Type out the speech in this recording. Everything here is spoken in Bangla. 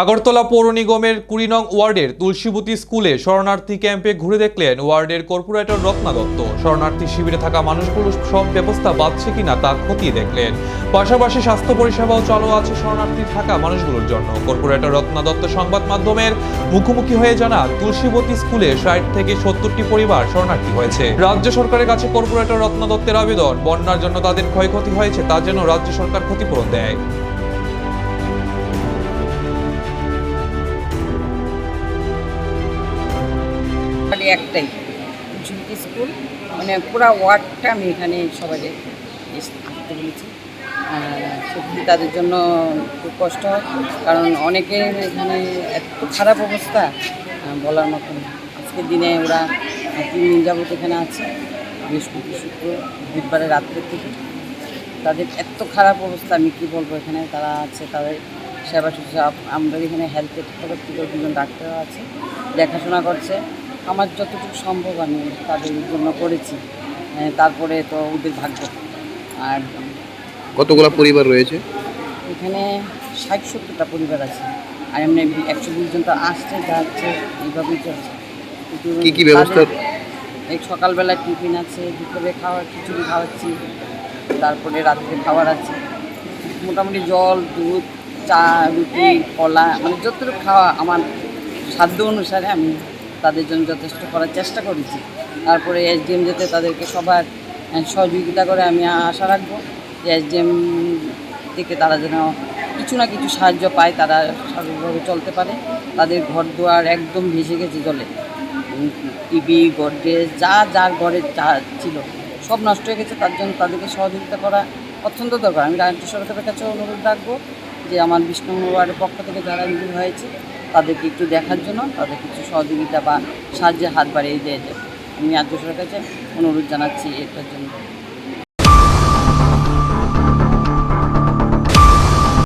আগরতলা পৌর নিগমের কুড়ি নং ওয়ার্ডের তুলসীবতী স্কুলে শরণার্থী ক্যাম্পে ঘুরে দেখলেন ওয়ার্ডের কর্পোরেটর রত্না দত্ত। শরণার্থী শিবিরে থাকা মানুষগুলো সব ব্যবস্থা বাঁধছে কিনা তা খতিয়ে দেখলেন। পাশাপাশি স্বাস্থ্য পরিষেবাও চালু আছে শরণার্থী থাকা মানুষগুলোর জন্য। কর্পোরেটর রত্না দত্ত সংবাদ মাধ্যমের মুখোমুখি হয়ে জানান, তুলসীবতী স্কুলে ষাট থেকে সত্তরটি পরিবার শরণার্থী হয়েছে। রাজ্য সরকারের কাছে কর্পোরেটর রত্না দত্তের আবেদন, বন্যার জন্য তাদের ক্ষয়ক্ষতি হয়েছে তার জন্য রাজ্য সরকার ক্ষতিপূরণ দেয়। খালি একটাই ঝুঁকি স্কুল। মানে পুরো ওয়ার্ডটা আমি এখানে সবাই আসতে বলেছি। সত্যি তাদের জন্য খুব কষ্ট হয়, কারণ অনেকের এখানে এত খারাপ অবস্থা বলার মতন আজকের দিনে ওরা তিন দিন যাবত এখানে আছে, বৃহস্পতি, শুক্র, বুধবারের রাত্রের থেকে। তাদের এত খারাপ অবস্থা, আমি কী বলব এখানে? তারা আছে, তাদের সেবা শুশ্রূষা আমাদের এখানে হেলথের থেকে দুজন ডাক্তারও আছে, দেখাশোনা করছে। আমার যতটুকু সম্ভব আমি তাদের জন্য করেছি। তারপরে তো ওদের ভাগ্য। আর কতগুলো পরিবার রয়েছে? এখানে ষাট সত্তরটা পরিবার আছে। আর এমনি একশো বিশ জন তো আসছে যাচ্ছে এইভাবেই চলছে। কি কি ব্যবস্থা? এই সকালবেলা টিফিন আছে দুপুরে খাওয়ার খিচুড়ি খাওয়াচ্ছি তারপরে রাত্রে খাবার আছে। মোটামুটি জল দুধ চা রুটি কলা মানে যতটুকু খাওয়া আমার সাধ্য অনুসারে আমি তাদের জন্য যথেষ্ট করার চেষ্টা করেছি। তারপরে এসডিএম যেতে তাদেরকে সবার সহযোগিতা করে আমি আশা রাখব যে এসডিএম থেকে তারা যেন কিছু না কিছু সাহায্য পায়, তারা স্বাভাবিকভাবে চলতে পারে। তাদের ঘর দুয়ার একদম ভেসে গেছে জলে। টিভি গডরেজ যা যার ঘরে যা ছিল, সব নষ্ট হয়ে গেছে। তার জন্য তাদেরকে সহযোগিতা করা অত্যন্ত দরকার। আমি রাজ্য সরকারের কাছে অনুরোধ রাখব যে আমার বিষ্ণু পক্ষ থেকে যারা ইনভুল হয়েছে তাদেরকে একটু দেখার জন্য, তাদের কিছু সহযোগিতা বা সাহায্যের হাত বাড়িয়ে দিয়ে। যাবে আমি রাজ্য সরকারের কাছে অনুরোধ জানাচ্ছি এটার জন্য।